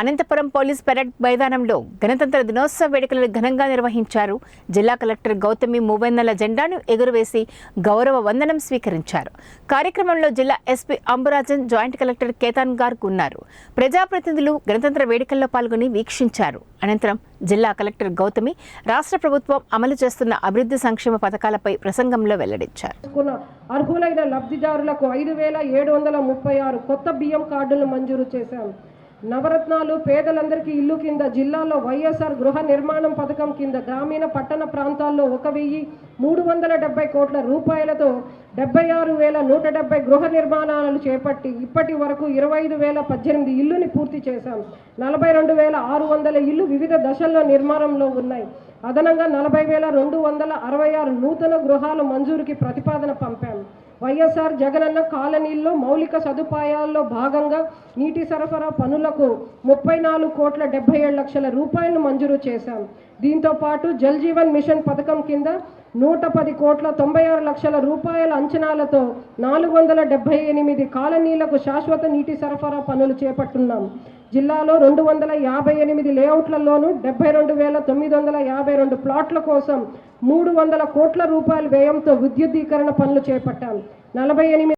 Anantapuram police parade మైదానంలో గణతంత్ర దినోత్సవ వేడుకలను ఘనంగా నిర్వహించారు. జిల్లా కలెక్టర్ గౌతమి మూవెన్నెల జెండాను ఎగురవేసి గౌరవ వందనం స్వీకరించారు. కార్యక్రమంలో జిల్లా SP Amburajan joint collector Ketan Garg ఉన్నారు. ప్రజాప్రతినిధులు గణతంత్ర వేడుకల్లో పాల్గొని వీక్షించారు. అనంతరం జిల్లా కలెక్టర్ గౌతమి రాష్ట్ర ప్రభుత్వం అమలు చేస్తున్న అభివృద్ధి సంక్షేమ పథకాలపై ప్రసంగంలో వెల్లడించారు. అర్హులైన లబ్ధిదారులకు ఐదు వేల ఏడు వందల ముప్పై ఆరు కొత్త బియ్యం కార్డులు మంజూరు చేశాం. నవరత్నాలు పేదలందరికీ ఇల్లు కింద జిల్లాలో వైఎస్ఆర్ గృహ నిర్మాణం పథకం కింద గ్రామీణ పట్టణ ప్రాంతాల్లో ఒక వెయ్యి మూడు వందల డెబ్బై కోట్ల రూపాయలతో డెబ్బై ఆరు వేల నూట డెబ్బై గృహ నిర్మాణాలను చేపట్టి ఇప్పటి వరకు ఇరవై ఐదు వేల పద్దెనిమిది ఇల్లుని పూర్తి చేశాం. నలభై రెండు వేల ఆరు వందల ఇల్లు వివిధ దశల్లో నిర్మాణంలో ఉన్నాయి. అదనంగా నలభై వేల రెండు వందల అరవై ఆరు నూతన గృహాలు మంజూరుకి ప్రతిపాదన పంపాం. వైఎస్ఆర్ జగనన్న కాలనీల్లో మౌలిక సదుపాయాల్లో భాగంగా నీటి సరఫరా పనులకు ముప్పై నాలుగు కోట్ల డెబ్బై ఏడు లక్షల రూపాయలను మంజూరు చేశాం. దీంతో పాటు జల్ జీవన్ మిషన్ పథకం కింద నూట పది కోట్ల తొంభై ఆరు లక్షల రూపాయల అంచనాలతో నాలుగు వందల డెబ్బై ఎనిమిది కాలనీలకు శాశ్వత నీటి సరఫరా పనులు చేపట్టున్నాం. జిల్లాలో రెండు వందల యాభై ఎనిమిది లేఅవుట్లలోనూ డెబ్బై రెండు వేల తొమ్మిది వందల యాభై రెండు ప్లాట్ల కోసం మూడు వందల కోట్ల రూపాయల వ్యయంతో విద్యుద్దీకరణ పనులు చేపట్టాం. నలభై ఎనిమిది